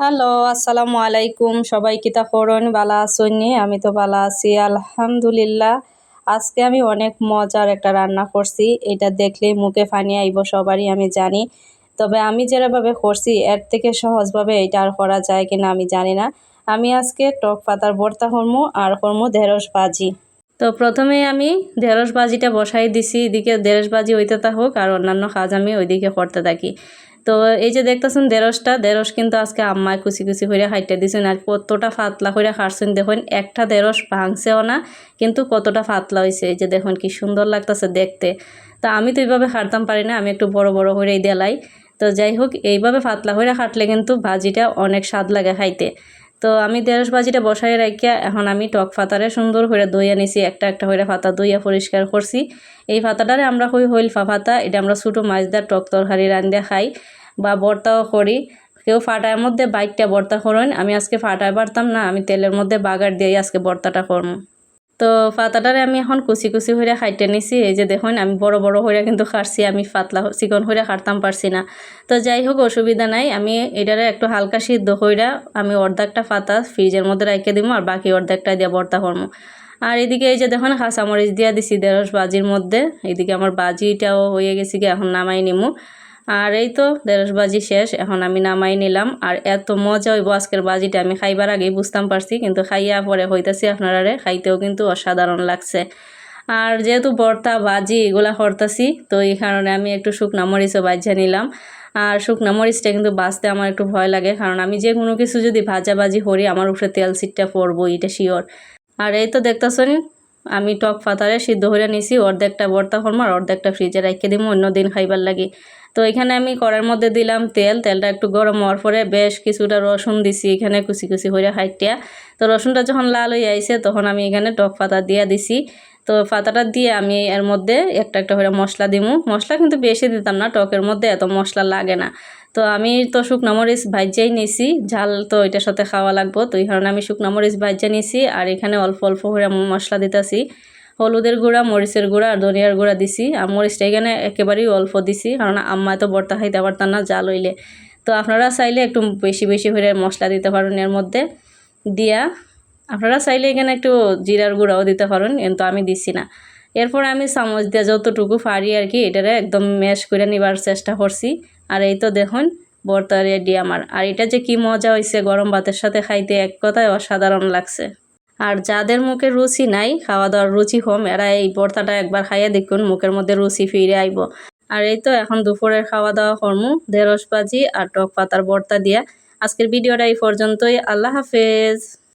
Hello, আসসালামু আলাইকুম। সবাই কিতা করুন বালা আসুননি আমি তো বালা আছি, আলহামদুলিল্লাহ। আজকে আমি অনেক মজার একটা রান্না করছি। এটা দেখলেই মুখে ফানি আইব সবারই, আমি জানি। তবে আমি যেভাবে করছি, এর থেকে সহজভাবে এটা আর করা যায় কিনা আমি জানি না। আমি আজকে টক পাতার ভর্তা করমু আর করমু ঢেঁড়স ভাজি। তো প্রথমে আমি ঢেঁড়স ভাজিটা বসাই দিছি। এদিকে ঢেঁড়স ভাজি হইতে থাকুক আর অন্যান্য কাজ আমি ওইদিকে করতে থাকি। তো এই যে দেখতেছেন দেড়শটা দেড়শ কিন্তু আজকে আম্মায় কুচি কুচি করে হাইটে দিয়েছেন আর কতটা ফাতলা করে হাঁটছেন দেখুন, একটা দেড়শ ভাঙছেও না, কিন্তু কতটা ফাতলা হয়েছে এই যে দেখুন কি সুন্দর লাগতেছে দেখতে। তা আমি তো এইভাবে হাঁটতাম পারি না, আমি একটু বড় বড় করেই দেলাই। তো যাই হোক, এইভাবে ফাতলা হইরা খাটলে কিন্তু ভাজিটা অনেক স্বাদ লাগে খাইতে। তো আমি দেড়শ বাজিটা বসাই রাখিয়া এখন আমি টক ফাতারে সুন্দর করে দইয়া নিছি, একটা একটা করে ফাতা দইয়া পরিষ্কার করছি। এই ফাতাটারে আমরা হই হইল ফা ফাতা এটা আমরা ছোটো মাছদার টক তরকারি রান্ধিয়া খাই বা বর্তাও করি। কেউ ফাটার মধ্যে বাইকটা বর্তা করেন, আমি আজকে ফাটায় পারতাম না, আমি তেলের মধ্যে বাগার দিয়ে আজকে বর্তাটা করব তো পাতাটারে আমি এখন কুচি কুচি হইয়া খাইতে নিছি। এই যে দেখুন, আমি বড় বড় হইয়া কিন্তু খাটছি আমি পাতলা চিকন হইয়া খাটতাম পারছি না। তো যাই হোক, অসুবিধা নাই, আমি এটারে একটু হালকা সিদ্ধ হইয়া আমি অর্ধেকটা ফাতা ফ্রিজের মধ্যে রাখে দিব আর বাকি অর্ধেকটা দিয়ে বর্তা করব আর এদিকে এই যে দেখুন, কাঁচামরিচ দিয়া দিছি, দেড়শ বাজির মধ্যে। এদিকে আমার বাজিটাও হয়ে গেছে কি এখন নামাই নিমু। আর এই তো দেড়শ বাজি শেষ, এখন আমি নামাই নিলাম। আর এত মজা হইব আজকের বাজিটা, আমি খাইবার আগেই বুঝতাম পারছি, কিন্তু খাইয়া পরে হইতাছি আপনারারে, খাইতেও কিন্তু অসাধারণ লাগছে। আর যেহেতু বর্তা বাজি এগুলা করতাছি, তো এই কারণে আমি একটু শুকনা মরিচও বাজিয়ে নিলাম। আর শুকনা মরিচটা কিন্তু বাঁচতে আমার একটু ভয় লাগে, কারণ আমি যে কোনো কিছু যদি ভাজা বাজি করি, আমার উপরে তেল সিটটা পড়ব এটা শিওর আর এই তো দেখতেছেন আমি টক পাতারে সিদ্ধ হয়ে নিছি, অর্ধেকটা বর্তা আর অর্ধেকটা ফ্রিজে রেখে দিব অন্য দিন খাইবার লাগে। তো এখানে আমি কড়ার মধ্যে দিলাম তেল, তেলটা একটু গরম হওয়ার পরে বেশ কিছুটা রসুন দিছি, এখানে কুচি কুচি হয়ে হাইটিয়া। তো রসুনটা যখন লাল হয়ে আইছে, তখন আমি এখানে টক পাতা দিয়ে দিছি। তো পাতাটা দিয়ে আমি এর মধ্যে একটা একটা করে মশলা দিমু। মশলা কিন্তু বেশি দিতাম না, টকের মধ্যে এত মশলা লাগে না। তো আমি তো শুকনো মরিচ ভাজ্যাই নিছি। ঝাল তো এটার সাথে খাওয়া লাগবো। তো এই কারণে আমি শুকনো মরিচ ভাজ্যা নিছি আর এখানে অল্প অল্প করে মশলা দিতেছি। হলুদের গুঁড়া, মরিচের গুঁড়া আর ধনিয়ার গুঁড়া দিছি। আর মরিচটা এখানে একেবারেই অল্প দিছি কারণ আম্মা তো বর্তা খাইতে পারতাম না জাল হইলে। তো আপনারা চাইলে একটু বেশি বেশি করে মশলা দিতে পারেন এর মধ্যে। দিয়া আপনারা চাইলে এখানে একটু জিরার গুঁড়াও দিতে পারেন। কিন্তু আমি দিছি না। এরপর আমি চামচ দিয়ে যতটুকু পারি আর কি, এটারে একদম ম্যাশ করে নিবার চেষ্টা করছি। আর এই তো দেখুন, বর্তা রেডি আমার। আর এটা যে কি মজা হয়েছে গরম ভাতের সাথে খাইতে এক কথায় অসাধারণ লাগছে। আর যাদের মুখে রুচি নাই খাওয়া দাওয়ার রুচি কম, এরা এই বর্তাটা একবার খাইয়ে দেখুন, মুখের মধ্যে রুচি ফিরে আইব। আর এই তো এখন দুপুরের খাওয়া দাওয়া করমু, ঢেঁড়স ভাজি আর টক পাতার বর্তা দিয়া। আজকের ভিডিওটা এই পর্যন্তই, আল্লাহ হাফেজ।